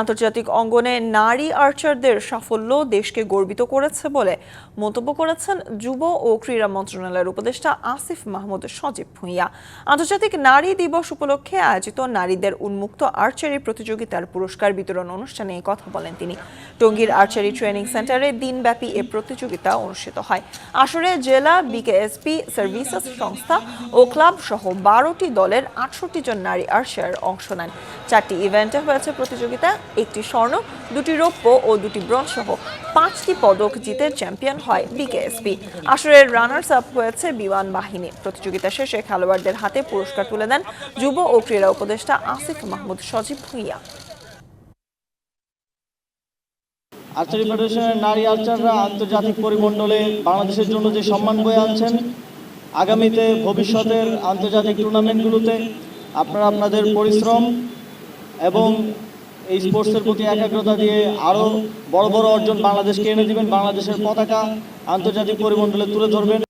আন্তর্জাতিক অঙ্গনে নারী আর্চারদের সাফল্য দেশকে গর্বিত করেছে বলে মন্তব্য করেছেন যুব ও ক্রীড়া মন্ত্রণালয়ের উপদেষ্টা আসিফ মাহমুদ সজীব ভুঁইয়া। আন্তর্জাতিক নারী দিবস উপলক্ষে আয়োজিত নারীদের উন্মুক্ত আর্চারি প্রতিযোগিতার পুরস্কার বিতরণ অনুষ্ঠানে এই কথা বলেন তিনি। টঙ্গীর আর্চারি ট্রেনিং সেন্টারে দিনব্যাপী এ প্রতিযোগিতা অনুষ্ঠিত হয়। আসরে জেলা বিকেএসপি সার্ভিসেস সংস্থা ও ক্লাব সহ বারোটি দলের আটষট্টি জন নারী আর্চার অংশ নেন। চারটি ইভেন্টে হয়েছে প্রতিযোগিতা একটি স্বর্ণ, দুটি রৌপ্য ও দুটি ব্রোঞ্জ সহ পাঁচটি পদক জিতে চ্যাম্পিয়ন হয় বিকেএসপি। আসরের রানার্স আপ হয়েছে বিমান বাহিনী। প্রতিযোগিতা শেষে খেলোয়াড়দের হাতে পুরস্কার তুলে দেন যুব ও ক্রীড়া উপদেষ্টা আসিফ মাহমুদ সজীব ভুঁইয়া। আর্চারি ফেডারেশনের নারী আর্চাররা আন্তর্জাতিক পরিমণ্ডলে বাংলাদেশের জন্য যে সম্মান বয়ে আনছেন, আগামীতে ভবিষ্যতের আন্তর্জাতিক টুর্নামেন্টগুলোতে আপনারা আপনাদের পরিশ্রম এবং এই স্পোর্টসের প্রতি একাগ্রতা দিয়ে আরও বড় বড় অর্জন বাংলাদেশকে এনে দেবেন। বাংলাদেশের পতাকা আন্তর্জাতিক পরিমণ্ডলে তুলে ধরবেন।